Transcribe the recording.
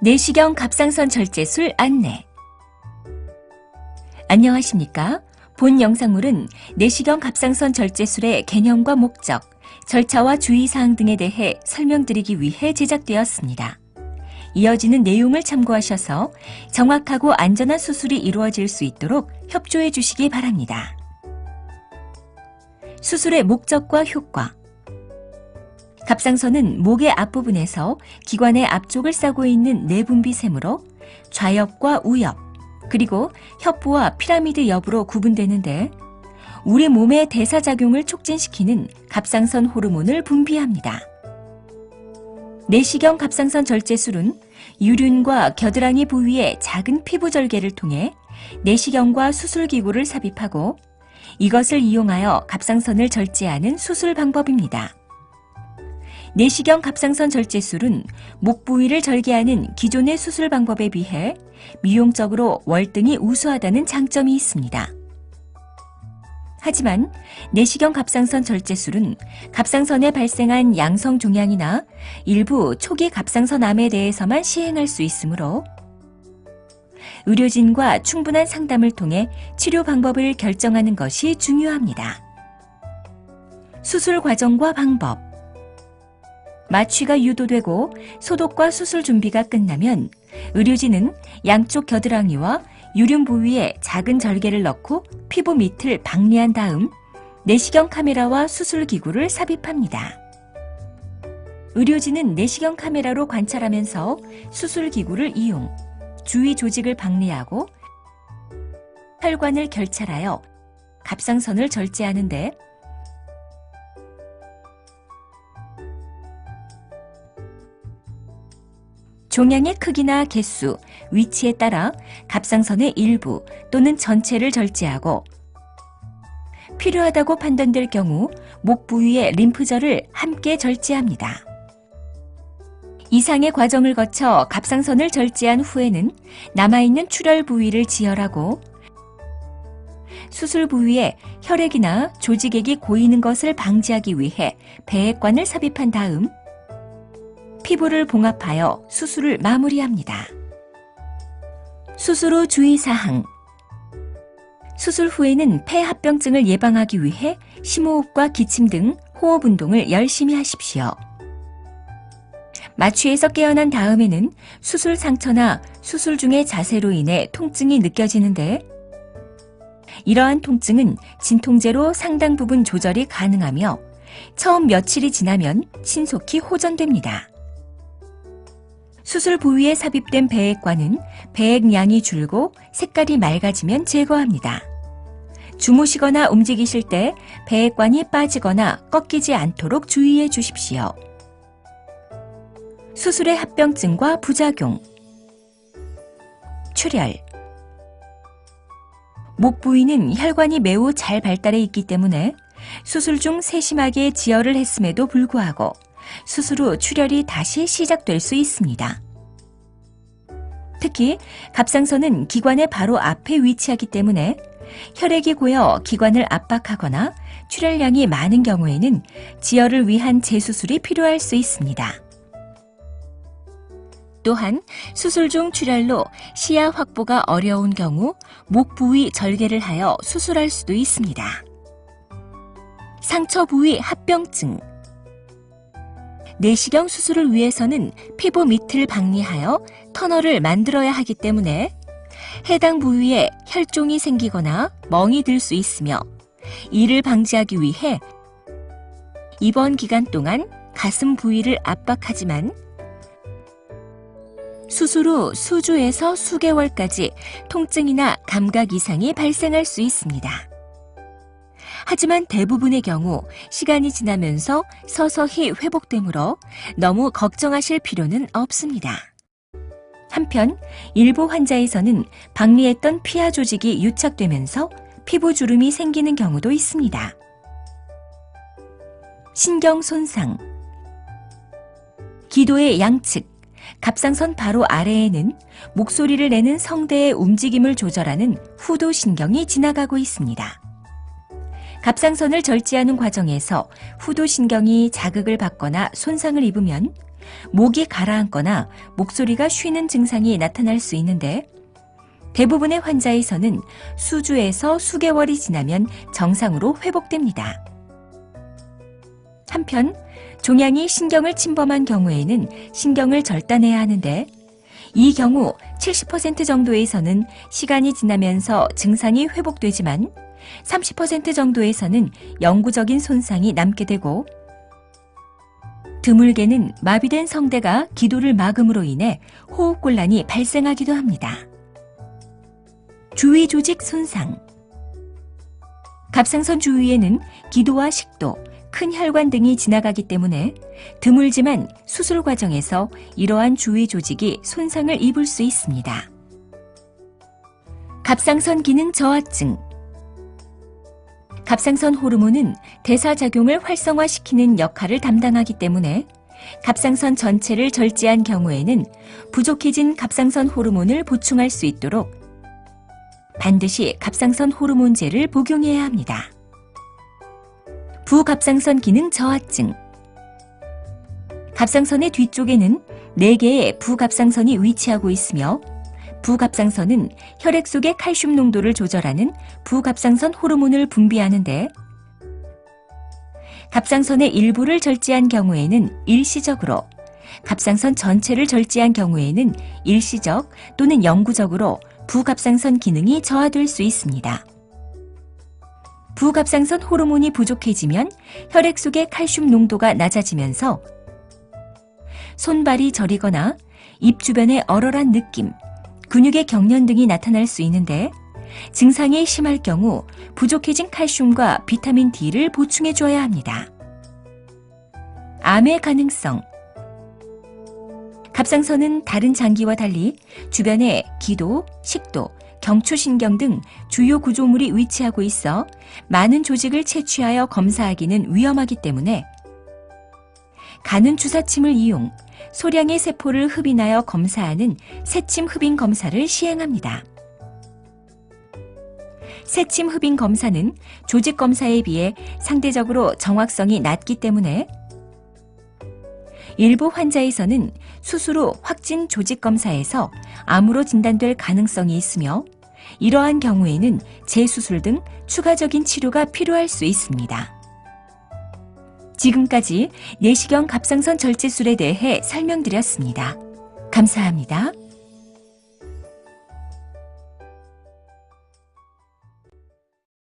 내시경 갑상선 절제술 안내. 안녕하십니까? 본 영상물은 내시경 갑상선 절제술의 개념과 목적, 절차와 주의사항 등에 대해 설명드리기 위해 제작되었습니다. 이어지는 내용을 참고하셔서 정확하고 안전한 수술이 이루어질 수 있도록 협조해 주시기 바랍니다. 수술의 목적과 효과 갑상선은 목의 앞부분에서 기관의 앞쪽을 싸고 있는 내분비샘으로 좌엽과 우엽, 그리고 협부와 피라미드 옆으로 구분되는데 우리 몸의 대사작용을 촉진시키는 갑상선 호르몬을 분비합니다. 내시경 갑상선 절제술은 유륜과 겨드랑이 부위의 작은 피부 절개를 통해 내시경과 수술기구를 삽입하고 이것을 이용하여 갑상선을 절제하는 수술 방법입니다. 내시경 갑상선 절제술은 목 부위를 절개하는 기존의 수술 방법에 비해 미용적으로 월등히 우수하다는 장점이 있습니다. 하지만 내시경 갑상선 절제술은 갑상선에 발생한 양성 종양이나 일부 초기 갑상선암에 대해서만 시행할 수 있으므로 의료진과 충분한 상담을 통해 치료 방법을 결정하는 것이 중요합니다. 수술 과정과 방법 마취가 유도되고 소독과 수술 준비가 끝나면 의료진은 양쪽 겨드랑이와 유륜 부위에 작은 절개를 넣고 피부 밑을 박리한 다음 내시경 카메라와 수술 기구를 삽입합니다. 의료진은 내시경 카메라로 관찰하면서 수술 기구를 이용 주위 조직을 박리하고 혈관을 결찰하여 갑상선을 절제하는데 종양의 크기나 개수, 위치에 따라 갑상선의 일부 또는 전체를 절제하고 필요하다고 판단될 경우 목 부위의 림프절을 함께 절제합니다. 이상의 과정을 거쳐 갑상선을 절제한 후에는 남아있는 출혈 부위를 지혈하고 수술 부위에 혈액이나 조직액이 고이는 것을 방지하기 위해 배액관을 삽입한 다음 피부를 봉합하여 수술을 마무리합니다. 수술 후 주의사항 수술 후에는 폐합병증을 예방하기 위해 심호흡과 기침 등 호흡 운동을 열심히 하십시오. 마취에서 깨어난 다음에는 수술 상처나 수술 중의 자세로 인해 통증이 느껴지는데 이러한 통증은 진통제로 상당 부분 조절이 가능하며 처음 며칠이 지나면 신속히 호전됩니다. 수술 부위에 삽입된 배액관은 배액량이 줄고 색깔이 맑아지면 제거합니다. 주무시거나 움직이실 때 배액관이 빠지거나 꺾이지 않도록 주의해 주십시오. 수술의 합병증과 부작용 출혈 목 부위는 혈관이 매우 잘 발달해 있기 때문에 수술 중 세심하게 지혈을 했음에도 불구하고 수술 후 출혈이 다시 시작될 수 있습니다. 특히 갑상선은 기관의 바로 앞에 위치하기 때문에 혈액이 고여 기관을 압박하거나 출혈량이 많은 경우에는 지혈을 위한 재수술이 필요할 수 있습니다. 또한 수술 중 출혈로 시야 확보가 어려운 경우 목 부위 절개를 하여 수술할 수도 있습니다. 상처 부위 합병증 내시경 수술을 위해서는 피부 밑을 박리하여 터널을 만들어야 하기 때문에 해당 부위에 혈종이 생기거나 멍이 들 수 있으며 이를 방지하기 위해 이번 기간 동안 가슴 부위를 압박하지만 수술 후 수주에서 수개월까지 통증이나 감각 이상이 발생할 수 있습니다. 하지만 대부분의 경우 시간이 지나면서 서서히 회복되므로 너무 걱정하실 필요는 없습니다. 한편 일부 환자에서는 박리했던 피하 조직이 유착되면서 피부 주름이 생기는 경우도 있습니다. 신경 손상 기도의 양측 갑상선 바로 아래에는 목소리를 내는 성대의 움직임을 조절하는 후도 신경이 지나가고 있습니다. 갑상선을 절제하는 과정에서 후도신경이 자극을 받거나 손상을 입으면 목이 가라앉거나 목소리가 쉬는 증상이 나타날 수 있는데 대부분의 환자에서는 수주에서 수개월이 지나면 정상으로 회복됩니다. 한편 종양이 신경을 침범한 경우에는 신경을 절단해야 하는데 이 경우 70% 정도에서는 시간이 지나면서 증상이 회복되지만 30% 정도에서는 영구적인 손상이 남게 되고 드물게는 마비된 성대가 기도를 막음으로 인해 호흡곤란이 발생하기도 합니다. 주위 조직 손상 갑상선 주위에는 기도와 식도, 큰 혈관 등이 지나가기 때문에 드물지만 수술 과정에서 이러한 주위 조직이 손상을 입을 수 있습니다. 갑상선 기능 저하증 갑상선 호르몬은 대사작용을 활성화시키는 역할을 담당하기 때문에 갑상선 전체를 절제한 경우에는 부족해진 갑상선 호르몬을 보충할 수 있도록 반드시 갑상선 호르몬제를 복용해야 합니다. 부갑상선 기능 저하증 갑상선의 뒤쪽에는 4개의 부갑상선이 위치하고 있으며 부갑상선은 혈액 속의 칼슘 농도를 조절하는 부갑상선 호르몬을 분비하는데 갑상선의 일부를 절제한 경우에는 일시적으로 갑상선 전체를 절제한 경우에는 일시적 또는 영구적으로 부갑상선 기능이 저하될 수 있습니다. 부갑상선 호르몬이 부족해지면 혈액 속의 칼슘 농도가 낮아지면서 손발이 저리거나 입 주변에 얼얼한 느낌, 근육의 경련 등이 나타날 수 있는데 증상이 심할 경우 부족해진 칼슘과 비타민 D를 보충해 줘야 합니다. 암의 가능성 갑상선은 다른 장기와 달리 주변에 기도, 식도, 경추신경 등 주요 구조물이 위치하고 있어 많은 조직을 채취하여 검사하기는 위험하기 때문에 가는 주사침을 이용 소량의 세포를 흡인하여 검사하는 세침 흡인 검사를 시행합니다. 세침 흡인 검사는 조직 검사에 비해 상대적으로 정확성이 낮기 때문에 일부 환자에서는 후 확진 조직 검사에서 암으로 진단될 가능성이 있으며 이러한 경우에는 재수술 등 추가적인 치료가 필요할 수 있습니다. 지금까지 내시경 갑상선 절제술에 대해 설명드렸습니다. 감사합니다.